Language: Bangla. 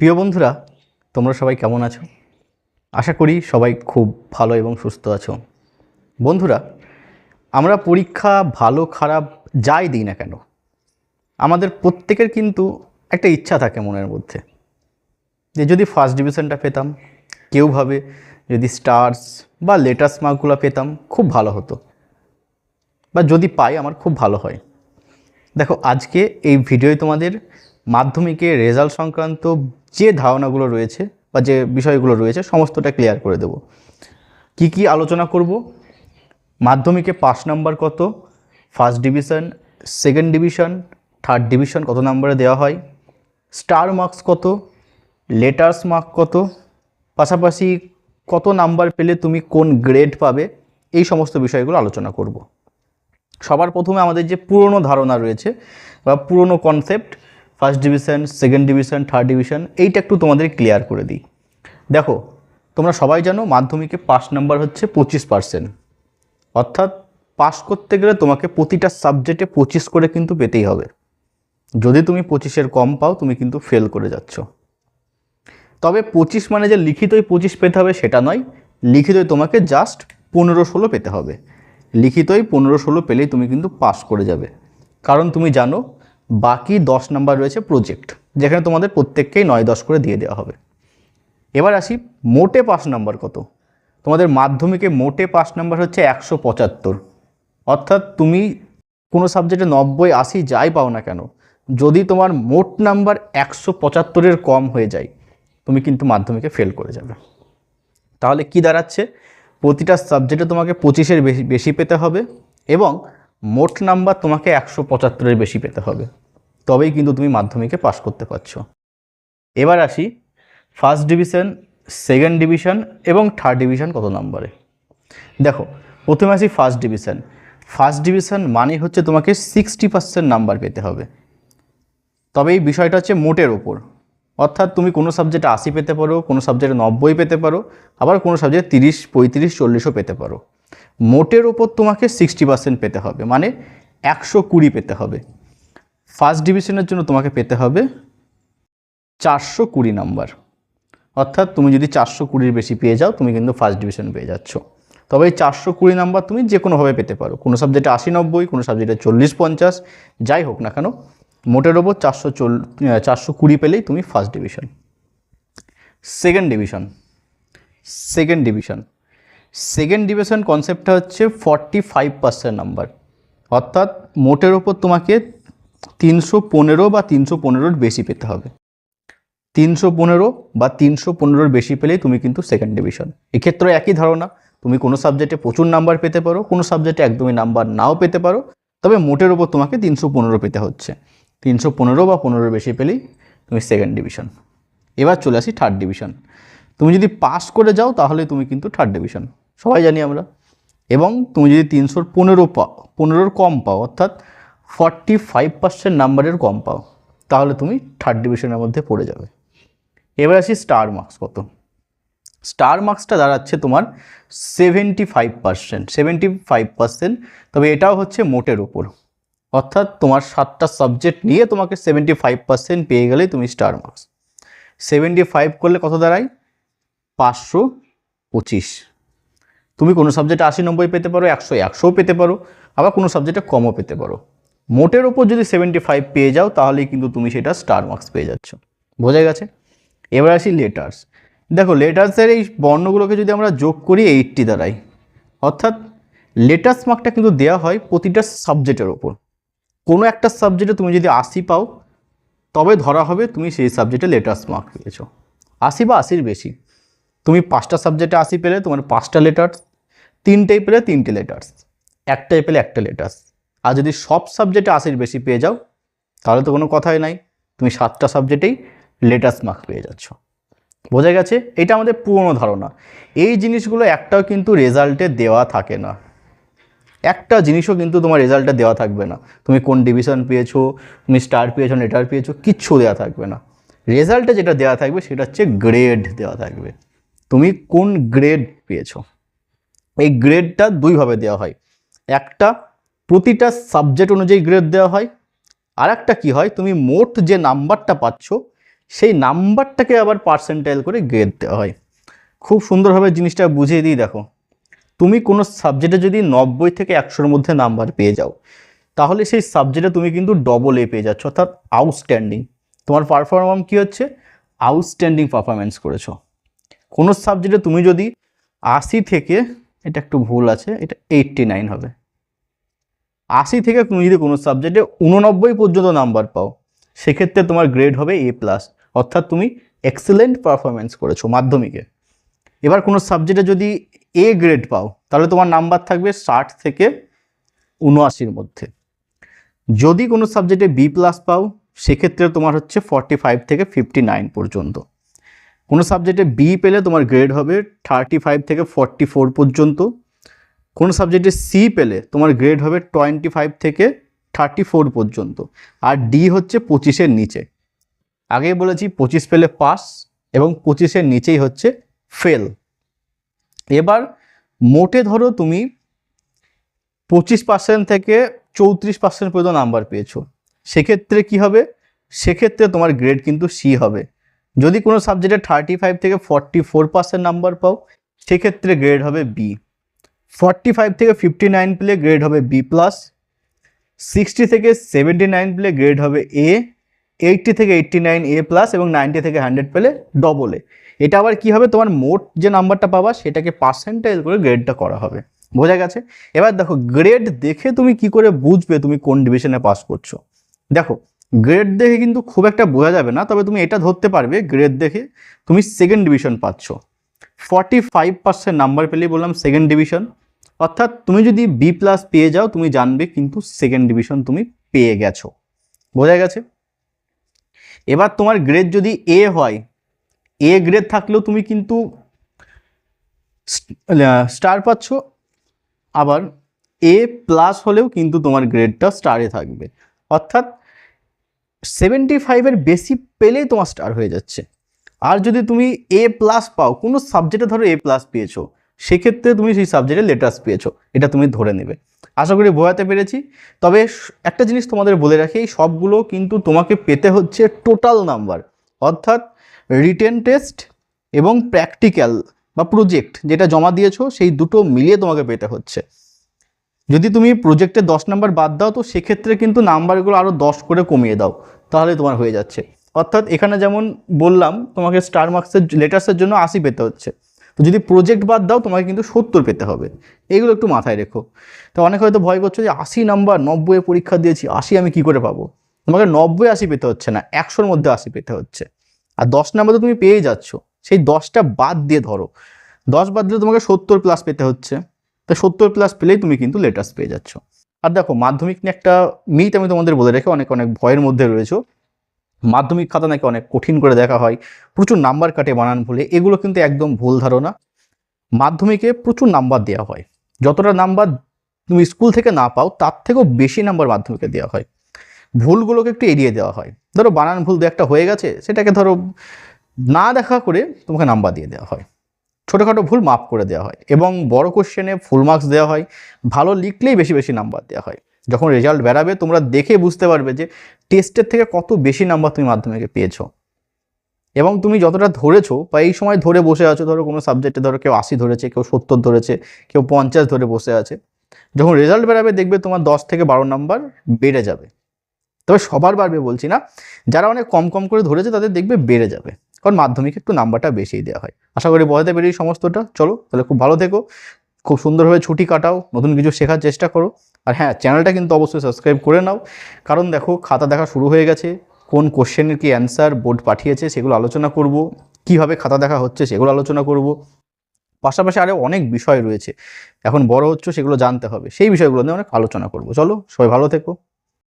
প্রিয় বন্ধুরা, তোমরা সবাই কেমন আছো? আশা করি সবাই খুব ভালো এবং সুস্থ আছো। বন্ধুরা, আমরা পরীক্ষা ভালো, খারাপ যাই দিই না কেন, আমাদের প্রত্যেকের কিন্তু একটা ইচ্ছা থাকে মনের মধ্যে। যে যদি ফার্স্ট ডিভিশনটা পেতাম, কেউ ভাবে যদি স্টার্স বা লেটার্স মার্কগুলো পেতাম, খুব ভালো হতো। বা যদি পাই, আমার খুব ভালো হয়। দেখো, আজকে এই ভিডিওয় তোমাদের মাধ্যমিকে রেজাল্ট সংক্রান্ত যে ধারণাগুলো রয়েছে বা যে বিষয়গুলো রয়েছে, সমস্তটা ক্লিয়ার করে দেব। কি কি আলোচনা করব? মাধ্যমিকে পাস নাম্বার কত? First division second division third division কত নাম্বারে দেওয়া হয়? স্টার মার্কস কত? লেটার্স মার্ক কত? পাশাপাশি কত নাম্বার পেলে তুমি কোন গ্রেড পাবে? এই সমস্ত বিষয়গুলো আলোচনা করব। সবার প্রথমে আমাদের যে পুরনো ধারণা রয়েছে বা পুরনো concept first division second division third division এইটা একটু তোমাদের ক্লিয়ার করে দিই। দেখো, তোমরা সবাই জানো মাধ্যমিকে পাস নাম্বার হচ্ছে পঁচিশ পার্সেন্ট অর্থাৎ পাস করতে গেলে তোমাকে প্রতিটা সাবজেক্টে পঁচিশ করে কিন্তু পেতেই হবে। যদি তুমি পঁচিশের কম পাও, তুমি কিন্তু ফেল করে যাচ্ছ। তবে পঁচিশ মানে যে লিখিতই পঁচিশ পেতে হবে সেটা নয়, লিখিতই তোমাকে জাস্ট পনেরো ষোলো পেতে হবে। লিখিতই পনেরো ষোলো পেলেই তুমি কিন্তু পাস করে যাবে। কারণ তুমি জানো বাকি দশ নাম্বার রয়েছে প্রজেক্ট যেখানে তোমাদের প্রত্যেককেই নয় দশ করে দিয়ে দেওয়া হবে। এবার আসি, মোটে পাস নাম্বার কত? তোমাদের মাধ্যমিকে মোটে পাস নাম্বার হচ্ছে একশো পঁচাত্তর। অর্থাৎ তুমি কোনো সাবজেক্টে নব্বই, আশি যাই পাও না কেন, যদি তোমার মোট নাম্বার একশো পঁচাত্তরের কম হয়ে যায়, তুমি কিন্তু মাধ্যমিকে ফেল করে যাবে। তাহলে কি দাঁড়াচ্ছে? প্রতিটা সাবজেক্টে তোমাকে পঁচিশের বেশি বেশি পেতে হবে এবং মোট নাম্বার তোমাকে একশো পঁচাত্তরের বেশি পেতে হবে। তবেই কিন্তু তুমি মাধ্যমিকে পাশ করতে পারছ। এবার আসি ফার্স্ট ডিভিশন সেকেন্ড ডিভিশন এবং থার্ড ডিভিশন কত নম্বরে? দেখো, প্রথমে আসি ফার্স্ট ডিভিশন ফার্স্ট ডিভিশন মানে হচ্ছে তোমাকে সিক্সটি পার্সেন্ট নাম্বার পেতে হবে। তবে এই বিষয়টা হচ্ছে মোটের ওপর। অর্থাৎ তুমি কোনো সাবজেক্টে আশি পেতে পারো, কোনো সাবজেক্টে নব্বই পেতে পারো, আবার কোনো সাবজেক্টে তিরিশ, পঁয়ত্রিশ, চল্লিশও পেতে পারো। মোটের ওপর তোমাকে সিক্সটি পার্সেন্ট পেতে হবে মানে একশো কুড়ি পেতে হবে। ফার্স্ট ডিভিশনের জন্য তোমাকে পেতে হবে চারশো কুড়ি নাম্বার অর্থাৎ তুমি যদি চারশো কুড়ির বেশি পেয়ে যাও, তুমি কিন্তু ফার্স্ট ডিভিশন পেয়ে যাচ্ছ। তবে এই চারশো কুড়ি নাম্বার তুমি যে কোনোভাবে পেতে পারো। কোনো সাবজেক্টে আশি নব্বই, কোনো সাবজেক্টে চল্লিশ পঞ্চাশ, যাই হোক না কেন, মোটের ওপর চারশো চল চারশো কুড়ি পেলেই তুমি first division second division second division second division কনসেপ্টটা হচ্ছে ফর্টি ফাইভ পার্সেন্ট নাম্বার অর্থাৎ মোটের ওপর তোমাকে তিনশো পনেরো বা তিনশো পনেরোর বেশি পেতে হবে। তিনশো পনেরো বা তিনশো পনেরোর বেশি পেলেই তুমি কিন্তু সেকেন্ড ডিভিশন এক্ষেত্রে একই ধারণা, তুমি কোনো সাবজেক্টে প্রচুর নাম্বার পেতে পারো, কোনো সাবজেক্টে একদমই নাম্বার নাও পেতে পারো, তবে মোটের ওপর তোমাকে তিনশো পনেরো পেতে হচ্ছে। তিনশো পনেরো বা পনেরোর বেশি পেলেই তুমি সেকেন্ড ডিভিশন এবার চলে আসি থার্ড ডিভিশন তুমি যদি পাস করে যাও তাহলে তুমি কিন্তু থার্ড ডিভিশন সবাই জানি আমরা। এবং তুমি যদি তিনশোর পনেরো পাও, পনেরোর কম পাও, অর্থাৎ ফর্টি ফাইভ পার্সেন্ট নাম্বারের কম পাও, তাহলে তুমি থার্ড ডিভিশনের মধ্যে পড়ে যাবে। এবার আসি স্টার মার্কস কত। স্টার মার্কসটা দাঁড়াচ্ছে তোমার seventy five percent seventy five percent তবে এটাও হচ্ছে মোটের উপর। অর্থাৎ তোমার সাতটা সাবজেক্ট নিয়ে তোমাকে সেভেন্টি ফাইভ পার্সেন্ট পেয়ে গেলেই তুমি স্টার মার্কস সেভেন্টি ফাইভ করলে কত দাঁড়ায়? পাঁচশো পঁচিশ। তুমি কোনো সাবজেক্টে আশি নব্বই পেতে পারো একশো একশোও পেতে পারো, আবার কোনো সাবজেক্টে কমও পেতে পারো। মোটের ওপর যদি সেভেন্টি ফাইভ পেয়ে যাও, তাহলেই কিন্তু তুমি সেটা স্টার মার্কস পেয়ে যাচ্ছ। বোঝা গেছে? এবার আসি লেটার্স দেখো লেটার্সের এই বর্ণগুলোকে যদি আমরা যোগ করি এইটটি দ্বারাই, অর্থাৎ লেটার্স মার্কটা কিন্তু দেওয়া হয় প্রতিটা সাবজেক্টের ওপর। কোনো একটা সাবজেক্টে তুমি যদি আশি পাও, তবে ধরা হবে তুমি সেই সাবজেক্টে লেটার্স মার্ক পেয়েছ। আশি বা আশির বেশি। তুমি পাঁচটা সাবজেক্টে আশি পেলে, তোমার পাঁচটা লেটার্স তিনটেই পেলে তিনটে লেটার্স একটাই পেলে একটা লেটার্স আর যদি সব সাবজেক্টে আশির বেশি পেয়ে যাও, তাহলে তো কোনো কথাই নাই। তুমি সাতটা সাবজেক্টেই লেটার্স মার্ক পেয়ে যাচ্ছ। বোঝা গেছে? এটা আমাদের পুরনো ধারণা। এই জিনিসগুলো একটাও কিন্তু রেজাল্টে দেওয়া থাকে না। একটা জিনিসও কিন্তু তোমার রেজাল্টে দেওয়া থাকবে না। তুমি কোন ডিভিশন পেয়েছ, তুমি স্টার পেয়েছ লেটার পেয়েছ, কিচ্ছু দেওয়া থাকবে না। রেজাল্টে যেটা দেওয়া থাকবে, সেটা হচ্ছে গ্রেড দেওয়া থাকবে। তুমি কোন গ্রেড পেয়েছ? এই গ্রেডটা দুইভাবে দেওয়া হয়। একটা, প্রতিটা সাবজেক্ট অনুযায়ী গ্রেড দেওয়া হয়। আর একটা কী হয়, তুমি মোট যে নাম্বারটা পাচ্ছ, সেই নাম্বারটাকে আবার পার্সেন্টাইল করে গ্রেড দেওয়া হয়। খুব সুন্দরভাবে জিনিসটা বুঝিয়ে দিই, দেখো। তুমি কোনো সাবজেক্টে যদি নব্বই থেকে একশোর মধ্যে নাম্বার পেয়ে যাও, তাহলে সেই সাবজেক্টে তুমি কিন্তু ডবল এ পেয়ে যাচ্ছ, অর্থাৎ আউটস্ট্যান্ডিং তোমার পারফরমেন্স কী হচ্ছে? আউটস্ট্যান্ডিং পারফরমেন্স করেছ। কোনো সাবজেক্টে তুমি যদি আশি থেকে এটা একটু ভুল আছে, এটা এইটটি নাইন হবে। আশি থেকে তুমি যদি কোনো সাবজেক্টে উননব্বই পর্যন্ত নাম্বার পাও, সেক্ষেত্রে তোমার গ্রেড হবে এ প্লাস অর্থাৎ তুমি এক্সেলেন্ট পারফরমেন্স করেছ মাধ্যমিকে। এবার কোনো সাবজেক্টে যদি এ গ্রেড পাও, তাহলে তোমার নাম্বার থাকবে ষাট থেকে উনআশির মধ্যে। যদি কোনো সাবজেক্টে বি প্লাস পাও, সেক্ষেত্রে তোমার হচ্ছে ফর্টি ফাইভ থেকে ফিফটি নাইন পর্যন্ত। কোনো সাবজেক্টে বি পেলে তোমার গ্রেড হবে থার্টি ফাইভ থেকে ফর্টি ফোর পর্যন্ত। কোনো সাবজেক্টে সি পেলে তোমার গ্রেড হবে টোয়েন্টি ফাইভ থেকে থার্টি ফোর পর্যন্ত। আর ডি হচ্ছে পঁচিশের নিচে। আগেই বলেছি পঁচিশ পেলে পাস এবং পঁচিশের নিচেই হচ্ছে ফেল এবার মোটে ধরো তুমি পঁচিশ পার্সেন্ট থেকে চৌত্রিশ পার্সেন্ট পর্যন্ত নাম্বার পেয়েছ। সেক্ষেত্রে কি হবে? সেক্ষেত্রে তোমার গ্রেড কিন্তু সি হবে। যদি কোনো সাবজেক্টে থার্টি ফাইভ থেকে ফর্টি ফোর পার্সেন্ট নাম্বার পাও, সেক্ষেত্রে গ্রেড হবে বি ফর্টি ফাইভ থেকে ফিফটি নাইন পেলে গ্রেড হবে বি প্লাস সিক্সটি থেকে সেভেন্টি নাইন পেলে গ্রেড হবে এ এইটটি থেকে এইট্টি নাইন এ প্লাস এবং নাইনটি থেকে হান্ড্রেড পেলে ডবল এ এটা আবার কি হবে? তোমার মোট যে নাম্বারটা পাবা, সেটাকে পার্সেন্টাইল করে গ্রেডটা করা হবে। বোঝা গেছে? এবার দেখো গ্রেড দেখে তুমি কি করে বুঝবে তুমি কোন ডিভিশনে পাস করছ? দেখো গ্রেড দেখে কিন্তু খুব একটা বোঝা যাবে না, তবে তুমি এটা ধরতে পারবে গ্রেড দেখে তুমি সেকেন্ড ডিভিশন পাচ্ছ। ফর্টি ফাইভ পার্সেন্ট নাম্বার পেলেই বললাম সেকেন্ড ডিভিশন অর্থাৎ তুমি যদি বি প্লাস পেয়ে যাও, তুমি জানবে কিন্তু সেকেন্ড ডিভিশন তুমি পেয়ে গেছো। বোঝা গেছে? এবার তোমার গ্রেড যদি এ হয় এ গ্রেড থাকলেও তুমি কিন্তু স্টার পাচ্ছ। আবার এ প্লাস হলেও কিন্তু তোমার গ্রেডটা স্টারে থাকবে। অর্থাৎ সেভেন্টি ফাইভের বেশি পেলেই তোমার স্টার হয়ে যাচ্ছে। আর যদি তুমি এ প্লাস পাও, কোনো সাবজেক্টে ধরো এ প্লাস পেয়েছ, সেক্ষেত্রে তুমি সেই সাবজেক্টে লেটার্স পেয়েছ, এটা তুমি ধরে নেবে। আশা করি বোঝাতে পেরেছি। তবে একটা জিনিস তোমাদের বলে রাখি, এই সবগুলো কিন্তু তোমাকে পেতে হচ্ছে টোটাল নাম্বার অর্থাৎ রিটেন টেস্ট এবং প্র্যাকটিক্যাল বা প্রজেক্ট যেটা জমা দিয়েছ, সেই দুটো মিলিয়ে তোমাকে পেতে হচ্ছে। যদি তুমি প্রজেক্টে দশ নাম্বার বাদ দাও, তো সেক্ষেত্রে কিন্তু নাম্বারগুলো আরও দশ করে কমিয়ে দাও, তাহলে তোমার হয়ে যাচ্ছে। অর্থাৎ এখানে যেমন বললাম, তোমাকে স্টার মার্কসের লেটার্সের জন্য আশি পেতে হচ্ছে। তো যদি প্রজেক্ট বাদ দাও, তোমাকে কিন্তু সত্তর পেতে হবে। এগুলো একটু মাথায় রেখো। তো অনেক হয়তো ভয় করছ যে, আশি নাম্বার নব্বই পরীক্ষা দিয়েছি, আশি আমি কি করে পাবো? তোমাকে নব্বই আশি পেতে হচ্ছে না, একশোর মধ্যে আশি পেতে হচ্ছে। আর দশ নাম্বার তো তুমি পেয়ে যাচ্ছ। সেই দশটা বাদ দিয়ে ধরো। দশ বাদ দিলে তোমাকে সত্তর প্লাস পেতে হচ্ছে। তো সত্তর প্লাস পেলেই তুমি কিন্তু লেটার্স পেয়ে যাচ্ছ। আর দেখো, মাধ্যমিক নিয়ে একটা মিট আমি তোমাদের বলে রেখে অনেক অনেক ভয়ের মধ্যে রয়েছে। মাধ্যমিক খাতা নাকি অনেক কঠিন করে দেখা হয়, প্রচুর নাম্বার কাটে বানান ভুলে, এগুলো কিন্তু একদম ভুল ধারণা। মাধ্যমিকে প্রচুর নাম্বার দেওয়া হয়। যতটা নাম্বার তুমি স্কুল থেকে না পাও, তার থেকেও বেশি নাম্বার মাধ্যমিকে দেওয়া হয়। ভুলগুলোকে একটু এড়িয়ে দেওয়া হয়। ধরো বানান ভুল দু একটা হয়ে গেছে, সেটাকে ধরো না দেখা করে তোমাকে নাম্বার দিয়ে দেওয়া হয়। ছোটোখাটো ভুল মাফ করে দেওয়া হয় এবং বড় কোশ্চেনে ফুল মার্কস দেওয়া হয়। ভালো লিখলেই বেশি বেশি নাম্বার দেওয়া হয়। যখন রেজাল্ট বেরাবে, তোমরা দেখে বুঝতে পারবে যে টেস্টের থেকে কত বেশি নাম্বার তুমি মাধ্যমিকে পেয়েছ। এবং তুমি যতটা ধরেছো, বা এই সময় ধরে বসে আছো, ধরো কোনো সাবজেক্টে ধরো কেউ আশি ধরেছে, কেউ সত্তর ধরেছে, কেউ পঞ্চাশ ধরে বসে আছে। যখন রেজাল্ট বেরাবে, দেখবে তোমার দশ থেকে বারো নাম্বার বেড়ে যাবে। তবে সবার বাড়বে বলছি না, যারা অনেক কম কম করে ধরেছে, তাদের দেখবে বেড়ে যাবে। কারণ মাধ্যমিকে একটু নাম্বারটা বেশিই দেওয়া হয়। আশা করি বোঝাতে পেরে সমস্তটা। চলো, তাহলে খুব ভালো থেকো। খুব সুন্দরভাবে ছুটি কাটাও। নতুন কিছু শেখার চেষ্টা করো। আর হ্যাঁ চ্যানেলটা কিন্তু অবশ্যই সাবস্ক্রাইব করে নাও। কারণ দেখো, খাতা দেখা শুরু হয়ে গেছে। কোন কোশ্চেনের কি অ্যান্সার বোর্ড পাঠিয়েছে সেগুলো আলোচনা করব। কীভাবে খাতা দেখা হচ্ছে সেগুলো আলোচনা করব। পাশাপাশি আরও অনেক বিষয় রয়েছে। এখন বড় হচ্ছে সেগুলো জানতে হবে। সেই বিষয়গুলো নিয়ে অনেক আলোচনা করব। চলো, সবাই ভালো থেকো।